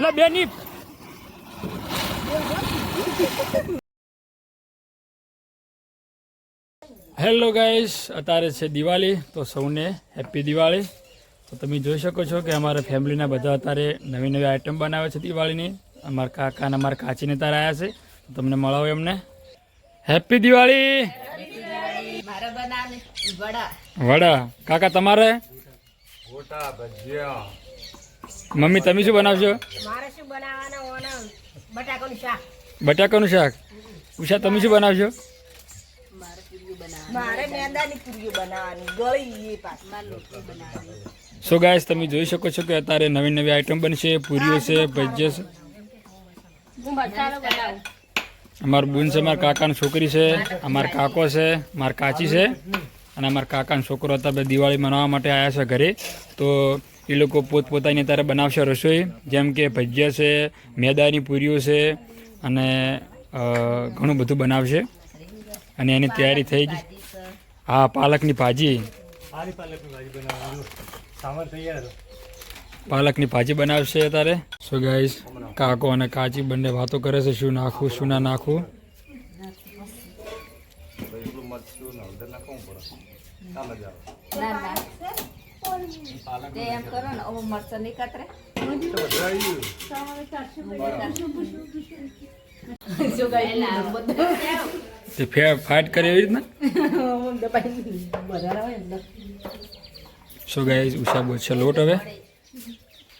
એટલે બે ની હેલો ગાઈસ અત્યારે છે દિવાળી તો સૌને હેપી દિવાળી. તો તમે જોઈ શકો છો કે અમારા ફેમિલીના બધા અત્યારે નવી નવી આઈટમ બનાવે છે દિવાળીની. અમારા કાકા અને અમારા કાચીને તારે આવ્યા છે. તો તમને મળાવો એમને. હેપી દિવાળી! વડા. વડા. કાકા તમારે? મમ્મી તમે શું બનાવશો? મારે શું બનાવવાના બટાકાનું શાક. બટાકાનું શાક? ઉષા તમે શું બનાવશો? મારે મેંદાની પૂરીઓ બનાવવાની ગળી એ પાછી. સો ગાઈસ તમે જોઈ શકો છો કે અત્યારે નવી નવી આઈટમ બનશે પૂરીઓ છે ભજીયા છે. હું મસાલો બનાવું. અમારા બુન છે અમારા કાકાની છોકરી છે અમારા કાકો છે મારા કાચી છે અને અમારા કાકાનો છોકરો હતા બે દિવાળી મનાવવા માટે આવ્યા છે ઘરે. તો એ લોકો પોતપોતાની અત્યારે બનાવશે રસોઈ. જેમ કે ભજીયા છે મેદાની પૂરીઓ છે અને ઘણું બધું બનાવશે. અને એની તૈયારી થઈ ગઈ હા પાલકની ભાજી. પાલકની ભાજી બનાવશે અત્યારે. સો ગાઈસ કાકો અને કાચી બંને વાતો કરે છે શું નાખવું શું ના નાખવું. ના ના. તે એમ કરો ને ઓ મરચાં નહીં કાતરે તે ફે ફાઇટ કરે એવી રીતના? સો ગાઈસ ઉષા બોલ છે લોટ હવે.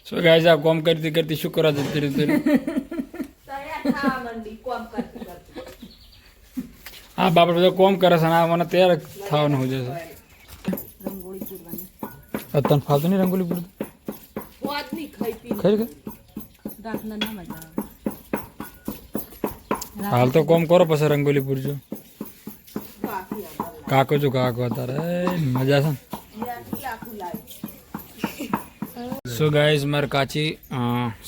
સો ગાઈસ આ કોમ કરતી કરતી શું કરવા જતી રહેતી હા બાપા બધો કોમ કરે છે આ મને તૈયાર થવાનું હોય છે. તને ફાવતું નહીં રંગોલી પૂરું ખરી હાલ તો કોમ કરો પછી રંગોલી પૂરજો. કાકો જો કાકો તારે મજા છે સો ગાઈઝ મારે કાચી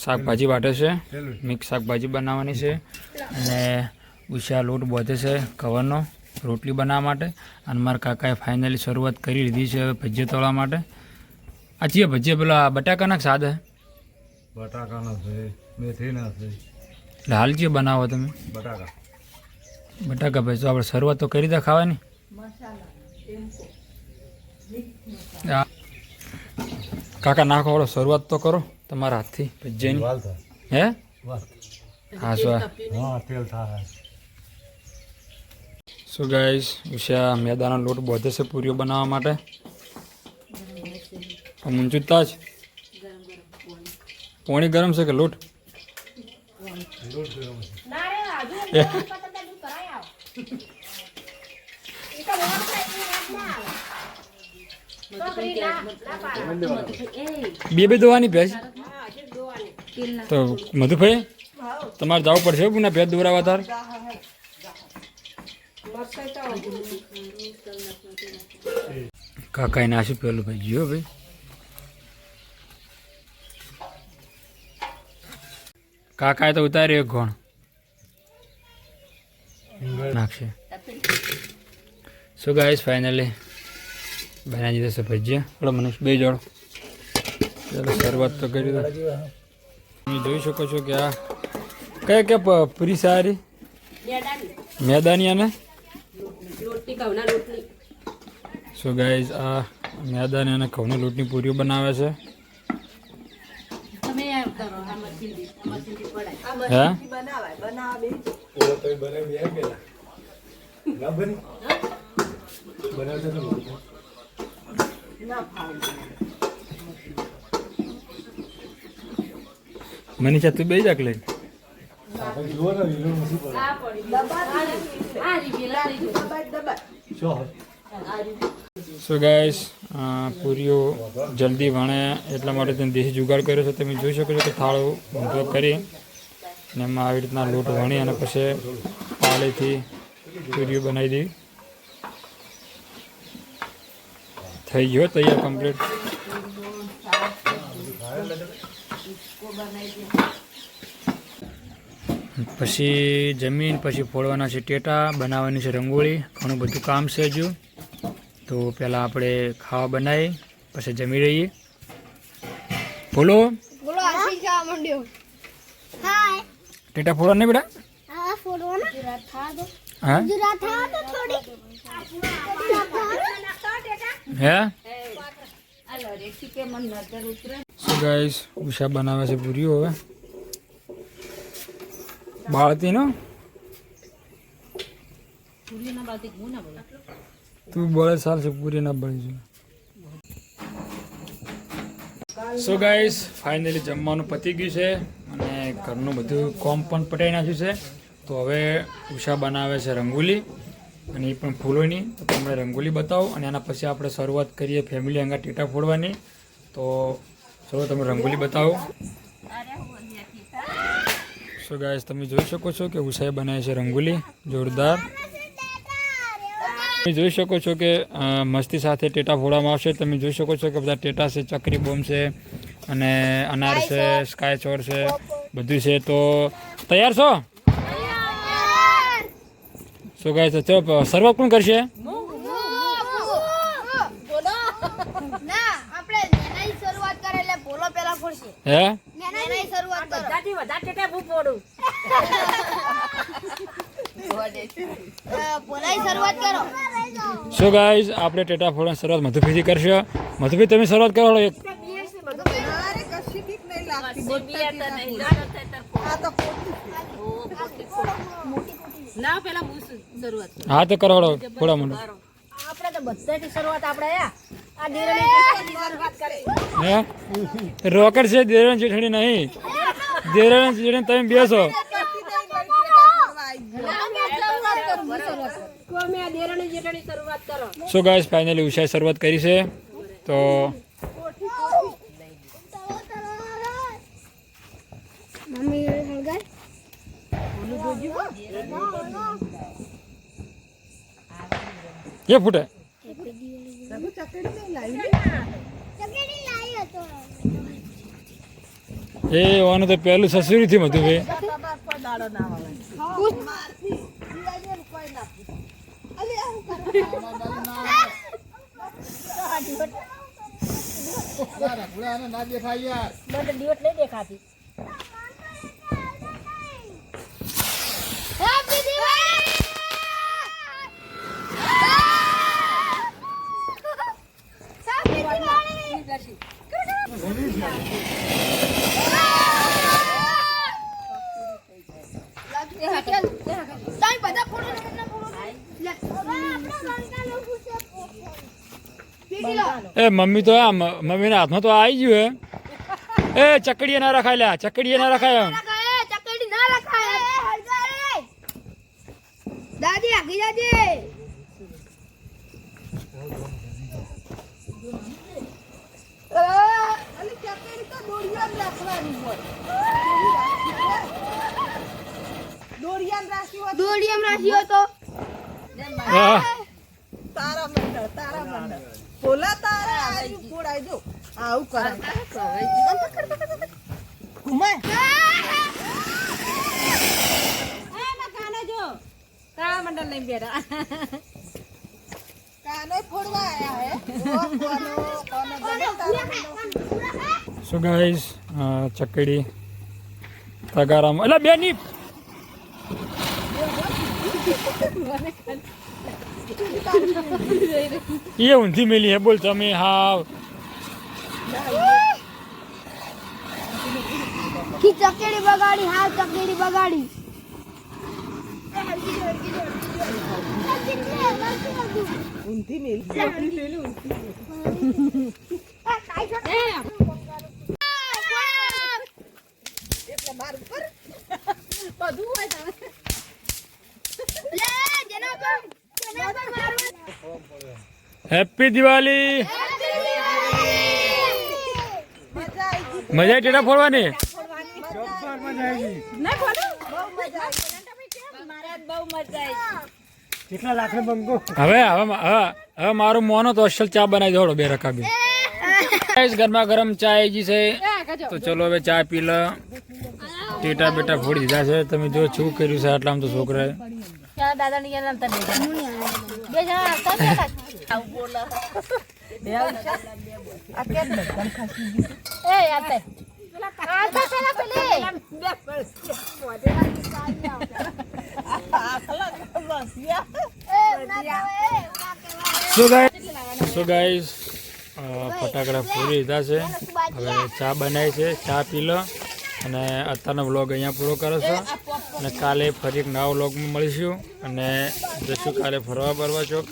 શાકભાજી વાટે છે. મિક્સ શાકભાજી બનાવવાની છે. અને ઉષા લોટ બોધે છે કવરનો રોટલી બનાવવા માટે. અને મારા કાકાએ ફાઇનલી શરૂઆત કરી લીધી છે હવે ભજીયા તળવા માટે. આ છે ભજીયા પેલા બટાકાના કે સાદા? બટાકાના છે મેથીના છે. એટલે હાલ બનાવો તમે? બટાકા. બટાકા ભાઈ તો આપણે શરૂઆત તો કરી દે ખાવાની. કાકા નાખો વાળો શરૂઆત તો કરો તમારા હાથથી ભજીયાની. હે? હા શું હા તેલ થાય. સો ગાઈસ ઉષા મેદાનો લોટ બોધે છે પૂરીઓ બનાવવા માટે. મુંચુતા તાજ પોણી ગરમ છે કે લોટ? બે બે દોવાની ભેજ? તો મધુભાઈ, તમારે જવું પડશે એવું ને ભેજ દોરાવા તાર? કાકાએ નાશું પેલું ભાઈ જીઓ ભાઈ. કાકાએ તો ઉતાર્યો એક ઘોણ નાખશે. શું ગાઈસ ફાઇનલી બનાવી દીધા છે ભજીયા મનીષ બે જોડો. ચાલો શરૂઆત તો કરી દો. તમે જોઈ શકો છો કે આ કયા કયા પૂરી સારી? મેદાની અને? શું સો ગાઈઝ આ મેદાની અને ઘઉંની લોટની પૂરીઓ બનાવે છે તમે એમ કરો આ મશીનથી મશીનથી પડાય હે? મનીષા તું. બે જાક લઈ. જુઓ ને લીલું નથી પડે આ પડી આ રીબી લઈ ગયો શું સો ગાઈસ પૂરીઓ જલ્દી વણે એટલા માટે તમે દેશી જુગાડ કર્યો છે. તમે જોઈ શકો છો કે થાળો ઊંધો કરી. અને એમાં આવી રીતના લોટ વણી અને પછી પાળીથી પૂરીઓ બનાવી દેવી. થઈ ગયો તૈયાર કમ્પ્લીટ પછી જમીન પછી ફોડવાના છે ટેટા બનાવવાની છે રંગોળી ઘણું બધું કામ છે હજુ. તો પહેલાં આપણે ખાવા બનાવી પછી જમી રહીએ બોલો. બોલો આશી ખાવા માંડ્યો. હાય ટેટા બેટા ફોડો ને ગુજરાત થા દો હા ગુજરાત થા દો થોડી હે સો ગાઈસ ઉષા બનાવે છે પૂરીઓ હવે બાળતી નો તું બોલે સાલ છે પૂરી ના બળી છે સો ગાઈસ ફાઇનલી જમવાનું પતી ગયું છે અને ઘરનું બધું કોમ પણ પટાઈ નાખ્યું છે. તો હવે ઉષા બનાવે છે રંગોલી અને એ પણ ફૂલોની. તો તમને રંગોલી બતાવો અને એના પછી આપણે શરૂઆત કરીએ ફેમિલી અંગા ટેટા ફોડવાની. તો ચલો તમે રંગોલી બતાવો. સો ગાય તમે જોઈ શકો છો કે ઉષાએ બનાવી છે રંગોલી જોરદાર. તમે જોઈ શકો છો કે મસ્તી સાથે ટેટા ફોડવામાં આવશે. તમે જોઈ શકો છો કે બધા ટેટા છે ચકરી બોમ્બ છે અને અનાર છે સ્કાય ચોર છે. બધું છે તો તૈયાર છો? શું ગાઈસ તો ચલો શરૂઆત કોણ કરશે? હે? શું ગાઈસ આપણે ટેટા ફોડવાની શરૂઆત મધુભાઈથી કરશે. મધુભાઈ તમે શરૂઆત કરો એક. હા તો કરો હળો ફોડા મોઢું આપણે તો બધાથી શરૂઆત આપણે આ હે રોકેટ છે દેરણ જેઠણી નહીં દેરણ જેઠણી તમે બેસો સો ગાઈસ ફાઇનલી ઉષાએ શરૂઆત કરી છે તો મમ્મી હળગાર એ ફૂટે એ વાનું તો પહેલું સસુરીથી મધુભાઈ હેપી દિવાળી હેપી લો. એ મમ્મી તો મમ્મીના હાથમાં તો આવી ગયું હે. એ ચકડીએ ના રખાય લ્યા ચકડીએ ના રખાય એમ રખાય ચકડી ના રખાય હળગારે દાદી આગી દાદી દોડિયમ રાખ્યો તો. તારા મંડળ તારા મંડળ. બોલા તારા આવી ફોડાઈ દો આવું કરે ઘુમાય. જો. તારા મંડળ હે ઓ, કોનો ફોડવા ગમે તારા સો ગાઈસ ચકડી તગારામાં એટલે બેની એ ઊંધી મેલી હે બોલ તમે હાવ. કી ચકેડી બગાડી હા ચકેડી બગાડી. ઊંધી મિલ. એટલે માર ઉપર બધું હોય તારે હેપી દિવાળી મજા આવી ટેટા ફોડવાની? હવે હવે હવે મારું મોનો તો અસલ ચા બનાવી દોડો બે રકા ગરમા ગરમ ચા આવી છે. તો ચલો હવે ચા પી લો. ટેટા બેટા ફોડી દીધા છે. તમે જો શું કર્યું છે, આટલામાં તો છોકરાએ. કેમ બધાને ખાસી ગયું બે બસ મોઢે લાગી સારી આવશે. આ ખલાક બસ યા. એ, ના ના કહેવાય. સો ગાઈસ સો ગાઈસ ફટાકડા પૂરી લીધા છે. હવે ચા બનાવી છે. ચા પી લો. અને અત્યારનો વ્લોગ અહીંયા પૂરો કરો છો. અને કાલે ફરી એક નવા વ્લોગમાં મળીશું. અને જશું કાલે ફરવા બરવા ચોક.